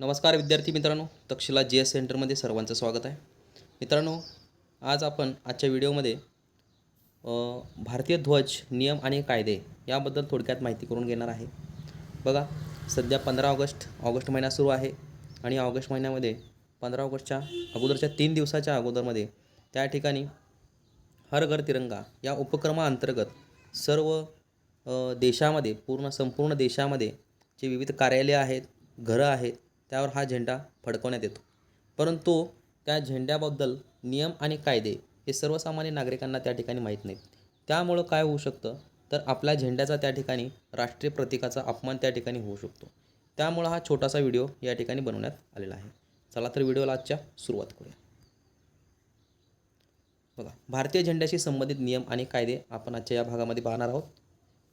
नमस्कार विद्यार्थी मित्रांनो तक्षशिला जी एस सेंटरमध्ये सर्वांचं स्वागत आहे. मित्रांनो आज आपण आजच्या व्हिडिओमध्ये भारतीय ध्वज नियम आणि कायदे याबद्दल थोडक्यात माहिती करून घेणार आहे. बघा सध्या पंधरा ऑगस्ट ऑगस्ट महिना सुरू आहे आणि ऑगस्ट महिन्यामध्ये पंधरा ऑगस्टच्या अगोदरच्या तीन दिवसाच्या अगोदरमध्ये त्या ठिकाणी हर घर तिरंगा या उपक्रमाअंतर्गत सर्व देशामध्ये पूर्ण संपूर्ण देशामध्ये जे विविध कार्यालयं आहेत घरं आहेत त्यावर हा झेंडा फडकवण्यात येतो. परंतु त्या झेंड्याबद्दल नियम आणि कायदे हे सर्वसामान्य नागरिकांना त्या ठिकाणी माहीत नाहीत. त्यामुळं काय होऊ शकतं? तर आपल्या झेंड्याचा त्या ठिकाणी राष्ट्रीय प्रतीकाचा अपमान त्या ठिकाणी होऊ शकतो. त्यामुळं हा छोटासा व्हिडिओ या ठिकाणी बनवण्यात आलेला आहे. चला तर व्हिडिओला आजच्या सुरुवात करूया. बघा भारतीय झेंड्याशी संबंधित नियम आणि कायदे आपण आजच्या या भागामध्ये पाहणार आहोत.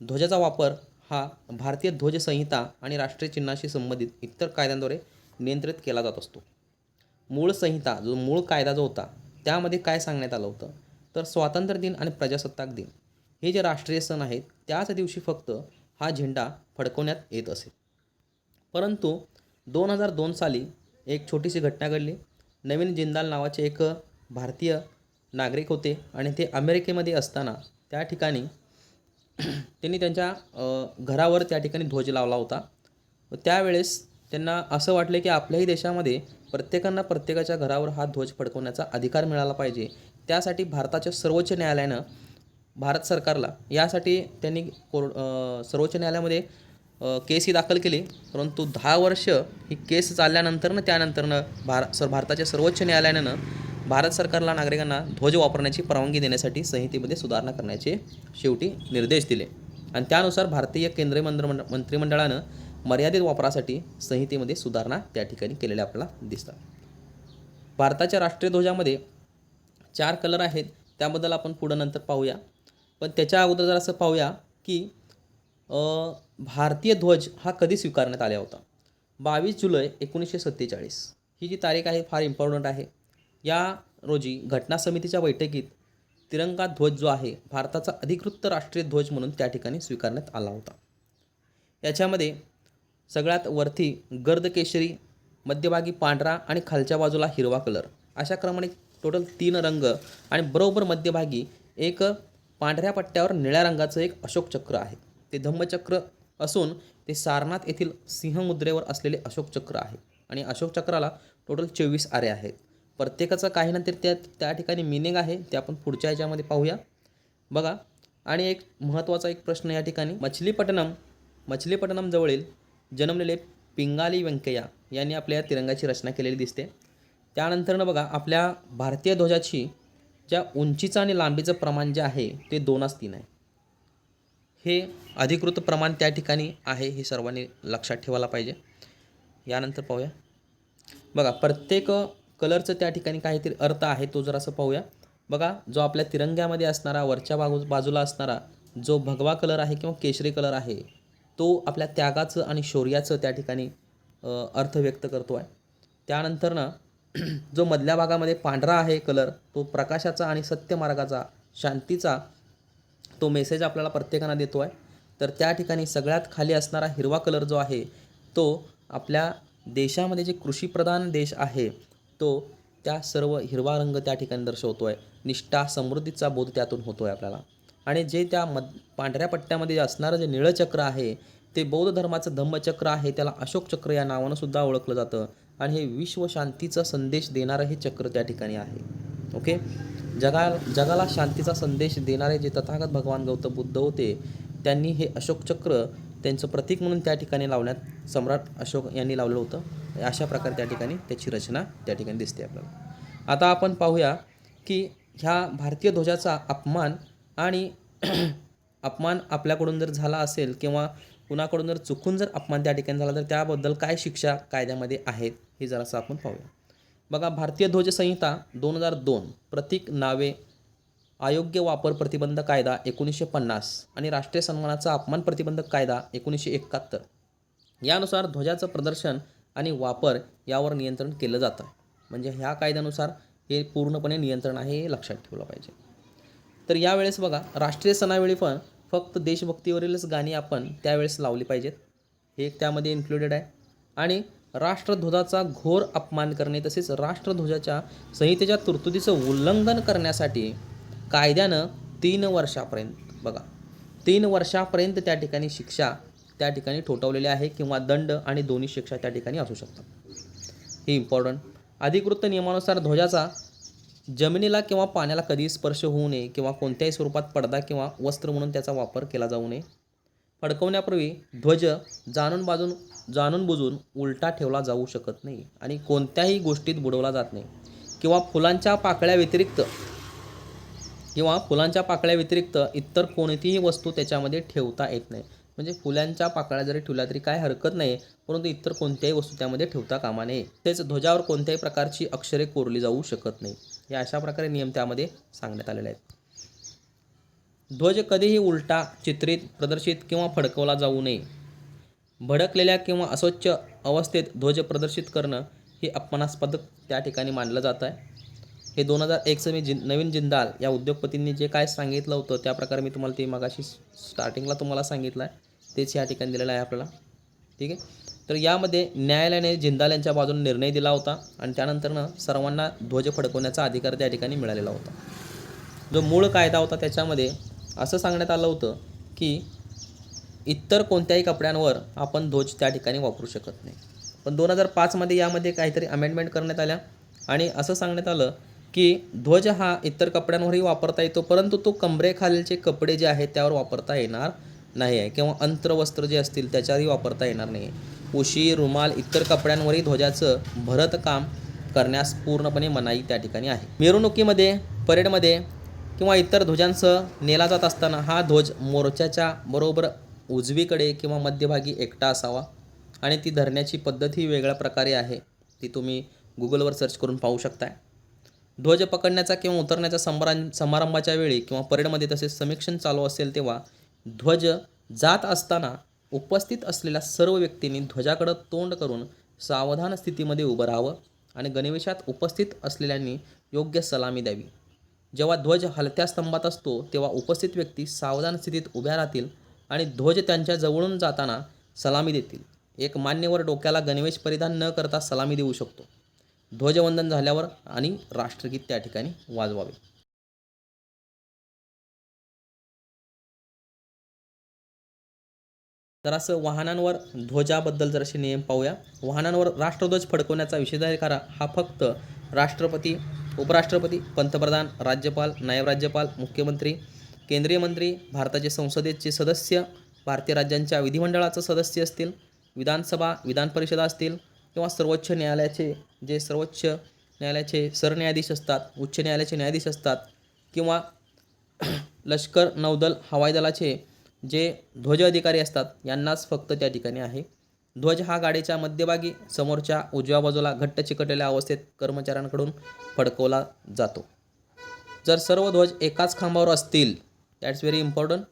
ध्वजाचा वापर हा भारतीय ध्वज संहिता आणि राष्ट्रीय चिन्हाशी संबंधित इतर कायद्यांद्वारे नियंत्रित केला जात असतो. मूळ संहिता जो मूळ कायदा जो होता त्यामध्ये काय सांगण्यात आलं होतं? तर स्वातंत्र्य दिन आणि प्रजासत्ताक दिन. हे जे राष्ट्रीय सण आहेत त्याच दिवशी फक्त हा झेंडा फडकवण्यात येत असे. परंतु दोन हजार दोन साली एक छोटीशी घटना घडली. नवीन जिंदाल नावाचे एक भारतीय नागरिक होते आणि ते अमेरिकेमध्ये असताना त्या ठिकाणी त्यांनी त्यांच्या घरावर त्या ठिकाणी ध्वज लावला होता. व त्यावेळेस त्यांना असं वाटलं की आपल्याही देशामध्ये प्रत्येकांना प्रत्येकाच्या घरावर हा ध्वज फडकवण्याचा अधिकार मिळाला पाहिजे. त्यासाठी भारताच्या सर्वोच्च न्यायालयानं भारत सरकारला यासाठी त्यांनी कोर सर्वोच्च न्यायालयामध्ये केस ही दाखल केली. परंतु दहा वर्ष ही केस चालल्यानंतरनं त्यानंतरनं भार सर भारताच्या सर्वोच्च न्यायालयानं भारत सरकारला नागरिकांना ध्वज वापरण्याची परवानगी देण्यासाठी संहितेमध्ये सुधारणा करण्याचे शेवटी निर्देश दिले. आणि त्यानुसार भारतीय केंद्रीय मंत्रिमंड मंत्रिमंडळानं मर्यादित वापरासाठी संहितेमध्ये सुधारणा त्या ठिकाणी केलेल्या आपल्याला दिसतात. भारताच्या राष्ट्रीय ध्वजामध्ये चार कलर आहेत. त्याबद्दल आपण पुढं नंतर पाहूया. पण त्याच्या अगोदर जर असं पाहूया की भारतीय ध्वज हा कधी स्वीकारण्यात आला होता? बावीस जुलै एकोणीसशे सत्तेचाळीस. ही जी तारीख आहे फार इम्पॉर्टंट आहे. या रोजी घटना समितीच्या बैठकीत तिरंगा ध्वज जो आहे भारताचा अधिकृत राष्ट्रीय ध्वज म्हणून त्या ठिकाणी स्वीकारण्यात आला होता. याच्यामध्ये सगळ्यात वरती गर्द केशरी मध्यभागी पांढरा आणि खालच्या बाजूला हिरवा कलर. अशा क्रमाने टोटल तीन रंग आणि बरोबर मध्यभागी एक पांढऱ्या पट्ट्यावर निळ्या रंगाचं एक अशोक चक्र आहे. ते धम्मचक्र असून ते सारनाथ येथील सिंहमुद्रेवर असलेले अशोक चक्र आहे आणि अशोक चक्राला टोटल चोवीस आरे आहेत. प्रत्येकाचं काही नंतर त्या त्या ठिकाणी मिनिंग आहे ते आपण पुढच्या ह्याच्यामध्ये पाहूया. बघा आणि एक महत्त्वाचा एक प्रश्न या ठिकाणी. मछलीपट्टणम मछलीपट्टणमजवळील जन्मलेले पिंगाली व्यंकय्या यांनी आपल्या या तिरंगाची रचना केलेली दिसते. त्यानंतरनं बघा आपल्या भारतीय ध्वजाची ज्या उंचीचं आणि लांबीचं प्रमाण जे आहे ते दोनास तीन आहे. हे अधिकृत प्रमाण त्या ठिकाणी आहे हे सर्वांनी लक्षात ठेवायला पाहिजे. यानंतर पाहूया. बघा प्रत्येक कलरचं त्या ठिकाणी काहीतरी अर्थ आहे तो जर असं पाहूया. बघा जो आपल्या तिरंग्यामध्ये असणारा वरच्या बाजू बाजूला असणारा जो भगवा कलर आहे किंवा केशरी कलर आहे तो आपल्या त्यागाचं आणि शौर्याचं त्या ठिकाणी अर्थ व्यक्त करतो आहे त्यानंतरनं जो मधल्या भागामध्ये पांढरा आहे कलर तो प्रकाशाचा आणि सत्यमार्गाचा शांतीचा तो मेसेज आपल्याला प्रत्येकांना देतो आहे तर त्या ठिकाणी सगळ्यात खाली असणारा हिरवा कलर जो आहे तो आपल्या देशामध्ये जे कृषीप्रधान देश आहे तो त्या सर्व हिरवा रंग त्या ठिकाणी दर्शवतो आहे निष्ठा समृद्धीचा बोध त्यातून होतो आहे आपल्याला. आणि जे त्या मध पांढऱ्या पट्ट्यामध्ये जे असणारं जे निळं चक्र आहे ते बौद्ध धर्माचं धम्मचक्र आहे त्याला अशोक चक्र या नावानं सुद्धा ओळखलं जातं. आणि हे विश्व शांतीचा संदेश देणारं हे चक्र त्या ठिकाणी आहे. ओके? जगा जगाला शांतीचा संदेश देणारे जे तथागत भगवान गौतम बुद्ध होते त्यांनी हे अशोक चक्र त्यांचं प्रतीक म्हणून त्या ठिकाणी लावण्यात सम्राट अशोक यांनी लावलं होतं. अशा प्रकारे त्या ठिकाणी त्याची रचना त्या ठिकाणी दिसते आपल्याला. आता आपण पाहूया की ह्या भारतीय ध्वजाचा अपमान आणि अपमान आपल्याकडून जर झाला असेल किंवा कुणाकडून जर चुकून जर अपमान त्या ठिकाणी झाला तर त्याबद्दल काय शिक्षा कायद्यामध्ये आहेत हे जरासं आपण पाहूया. बघा भारतीय ध्वज संहिता दोन हजार दोन प्रतीक नावे अयोग्य वापर प्रतिबंध कायदा एकोणीसशे पन्नास आणि राष्ट्रीय सन्मानाचा अपमान प्रतिबंधक कायदा एकोणीसशे एकाहत्तर. यानुसार ध्वजाचं प्रदर्शन आणि वापर यावर नियंत्रण केलं जातं. म्हणजे ह्या कायद्यानुसार हे पूर्णपणे नियंत्रण आहे हे लक्षात ठेवलं पाहिजे. तर यावेळेस बघा राष्ट्रीय सणावेळी पण फक्त देशभक्तीवरीलच गाणी आपण त्यावेळेस लावली पाहिजेत. हे त्यामध्ये इन्क्लुडेड आहे. आणि राष्ट्रध्वजाचा घोर अपमान करणे तसेच राष्ट्रध्वजाच्या संहितेच्या तरतुदीचं उल्लंघन करण्यासाठी कायद्यानं तीन वर्षापर्यंत बघा तीन वर्षापर्यंत त्या ठिकाणी शिक्षा त्या ठिकाणी ठोठवलेले आहे किंवा दंड आणि दोन्ही शिक्षा त्या ठिकाणी असू शकतात. हे इम्पॉर्टंट अधिकृत नियमानुसार ध्वजाचा जमिनीला किंवा पाण्याला कधीही स्पर्श होऊ नये किंवा कोणत्याही स्वरूपात पडदा किंवा वस्त्र म्हणून त्याचा वापर केला जाऊ नये. फडकवण्यापूर्वी ध्वज जाणून बाजून जाणून बुजून उलटा ठेवला जाऊ शकत नाही आणि कोणत्याही गोष्टीत बुडवला जात नाही. किंवा फुलांच्या पाकळ्या व्यतिरिक्त किंवा फुलांच्या पाकळ्या व्यतिरिक्त इतर कोणतीही वस्तू त्याच्यामध्ये ठेवता येत नाही. म्हणजे फुलांच्या पाकळ्या जरी ठेवल्या तरी काय हरकत नाही परंतु इतर कोणत्याही वस्तू त्यामध्ये ठेवता कामा नये. तेच ध्वजावर कोणत्याही प्रकारची अक्षरे कोरली जाऊ शकत नाही. हे अशा प्रकारे नियम त्यामध्ये सांगण्यात आलेले आहेत. ध्वज कधीही उलटा चित्रित प्रदर्शित किंवा फडकवला जाऊ नये. भडकलेल्या किंवा अस्वच्छ अवस्थेत ध्वज प्रदर्शित करणं हे अपमानास्पद त्या ठिकाणी मानलं जात आहे. हे दोन हजार एक मी जिन नवीन जिंदाल या उद्योगपतींनी जे काय सांगितलं होतं त्या प्रकारे मी तुम्हाला ते मगाशी स्टार्टिंगला तुम्हाला सांगितलं आहे. तेच या ठिकाणी दिलेलं आहे आपल्याला. ठीक आहे? तर यामध्ये न्यायालयाने जिंदाल यांच्या बाजूने निर्णय दिला होता आणि त्यानंतरनं सर्वांना ध्वज फडकवण्याचा अधिकार त्या ठिकाणी मिळालेला होता. जो मूळ कायदा होता त्याच्यामध्ये असं सांगण्यात आलं होतं की इतर कोणत्याही कपड्यांवर आपण ध्वज त्या ठिकाणी वापरू शकत नाही. पण दोन हजार पाचमध्ये यामध्ये काहीतरी अमेंडमेंट करण्यात आल्या आणि असं सांगण्यात आलं की ध्वज हा इतर कपड्यांवरही वापरता येतो परंतु तो कमरेखालीलचे कपडे जे आहेत त्यावर वापरता येणार नाही आहे किंवा अंतरवस्त्र जे असतील त्याच्यावरही वापरता येणार नाही आहे. उशी रुमाल इतर कपड्यांवरही ध्वजाचं भरतकाम करण्यास पूर्णपणे मनाई त्या ठिकाणी आहे. मिरवणुकीमध्ये परेडमध्ये किंवा इतर ध्वजांसह नेला जात असताना हा ध्वज मोर्चाच्या बरोबर उजवीकडे किंवा मध्यभागी एकटा असावा आणि ती धरण्याची पद्धतही वेगळ्या प्रकारे आहे ती तुम्ही गुगलवर सर्च करून पाहू शकताय. ध्वज पकडण्याचा किंवा उतरण्याचा समारं समारंभाच्या वेळी किंवा परेडमध्ये तसेच समीक्षण चालू असेल तेव्हा ध्वज जात असताना उपस्थित असलेल्या सर्व व्यक्तींनी ध्वजाकडं तोंड करून सावधान स्थितीमध्ये उभं राहावं आणि गणवेशात उपस्थित असलेल्यांनी योग्य सलामी द्यावी. जेव्हा ध्वज हलत्या स्तंभात असतो तेव्हा उपस्थित व्यक्ती सावधान स्थितीत उभ्या राहतील आणि ध्वज त्यांच्या जवळून जाताना सलामी देतील. एक मान्यवर डोक्याला गणवेश परिधान न करता सलामी देऊ शकतो. ध्वजवंदन झाल्यावर आणि राष्ट्रगीत त्या ठिकाणी वाजवावे. जरासं वाहनांवर ध्वजाबद्दल जरासे नियम पाहूया. वाहनांवर राष्ट्रध्वज फडकवण्याचा विशेषाधिकार हा फक्त राष्ट्रपती उपराष्ट्रपती पंतप्रधान राज्यपाल नायब राज्यपाल मुख्यमंत्री केंद्रीय मंत्री भारताचे संसदेचे सदस्य भारतीय राज्यांच्या विधिमंडळाचं सदस्य असतील विधानसभा विधान परिषदा असतील किंवा सर्वोच्च न्यायालयाचे जे सर्वोच्च न्यायालयाचे सरन्यायाधीश असतात उच्च न्यायालयाचे न्यायाधीश असतात किंवा लष्कर नौदल हवाई दलाचे जे ध्वज अधिकारी असतात यांनाच फक्त त्या ठिकाणी आहे. ध्वज हा गाडीच्या मध्यभागी समोरच्या उजव्या बाजूला घट्ट चिकटलेल्या अवस्थेत कर्मचाऱ्यांकडून फडकवला जातो. जर सर्व ध्वज एकाच खांबावर असतील दॅट्स व्हेरी इम्पॉर्टंट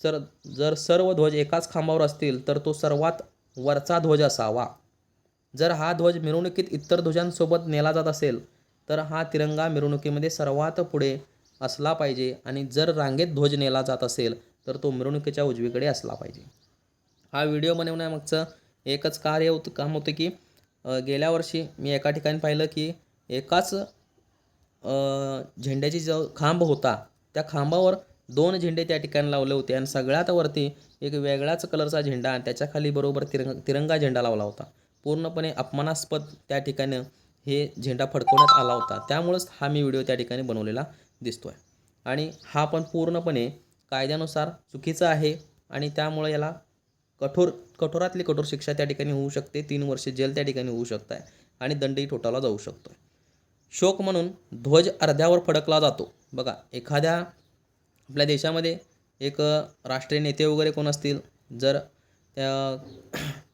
सर जर सर्व ध्वज एकाच खांबावर असतील तर तो सर्वात वरचा ध्वज असावा. जर हा ध्वज मिरवणुकीत इतर ध्वजांसोबत नेला जात असेल तर हा तिरंगा मिरवणुकीमध्ये सर्वात पुढे असला पाहिजे. आणि जर रांगेत ध्वज नेला जात असेल तर तो मिरवणुकीच्या उजवीकडे असला पाहिजे. हा व्हिडिओ बनवण्यामागचं एकच कार्य होतं काम होतं की गेल्या वर्षी मी एका ठिकाणी पाहिलं की एकाच झेंड्याची जो खांब होता त्या खांबावर दोन झेंडे त्या ठिकाणी लावले होते आणि सगळ्यात वरती एक वेगळाच कलरचा झेंडा आणि त्याच्याखाली बरोबर तिरंग तिरंगा झेंडा लावला होता. पूर्णपणे अपमानास्पद त्या ठिकाणी हे झेंडा फडकवण्यात आला होता. त्यामुळंच हा मी व्हिडिओ त्या ठिकाणी बनवलेला दिसतो आहे आणि हा पण पूर्णपणे कायद्यानुसार चुकीचं आहे आणि त्यामुळे याला कठोर कठोरातली कठोर शिक्षा त्या ठिकाणी होऊ शकते. तीन वर्षे जेल त्या ठिकाणी होऊ शकत आहे आणि दंडही ठोठावला जाऊ शकतो शोक म्हणून ध्वज अर्ध्यावर फडकला जातो. बघा एखाद्या आपल्या देशामध्ये एक राष्ट्रीय नेते वगैरे कोण असतील? जर त्या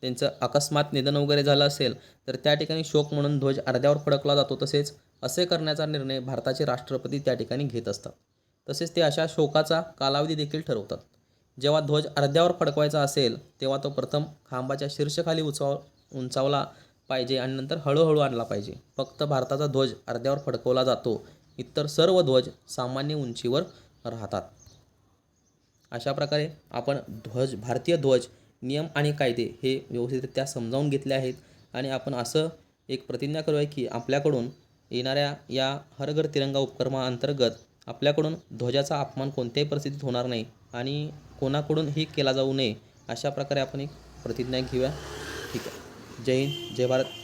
त्यांचं अकस्मात निधन वगैरे झालं असेल तर त्या ठिकाणी शोक म्हणून ध्वज अर्ध्यावर फडकला जातो. तसेच असे करण्याचा निर्णय भारताचे राष्ट्रपती त्या ठिकाणी घेत असतात. तसेच ते अशा शोकाचा कालावधी देखील ठरवतात. जेव्हा ध्वज अर्ध्यावर फडकवायचा असेल तेव्हा तो प्रथम खांबाच्या शीर्षखाली उंचाव उंचावला पाहिजे आणि नंतर हळूहळू आणला पाहिजे. फक्त भारताचा ध्वज अर्ध्यावर फडकवला जातो इतर सर्व ध्वज सामान्य उंचीवर राहतात. अशा प्रकारे आपण ध्वज भारतीय ध्वज नियम आणि कायदे हे व्यवस्थितरित्या समजावून घेतले आहेत आणि आपण असं एक प्रतिज्ञा करूया की आपल्याकडून येणाऱ्या या हर घर तिरंगा उपक्रमाअंतर्गत आपल्याकडून ध्वजाचा अपमान कोणत्याही परिस्थितीत होणार नाही आणि कोणाकडूनही केला जाऊ नये अशा प्रकारे आपण एक प्रतिज्ञा घेऊया. ठीक आहे. जय हिंद जय भारत.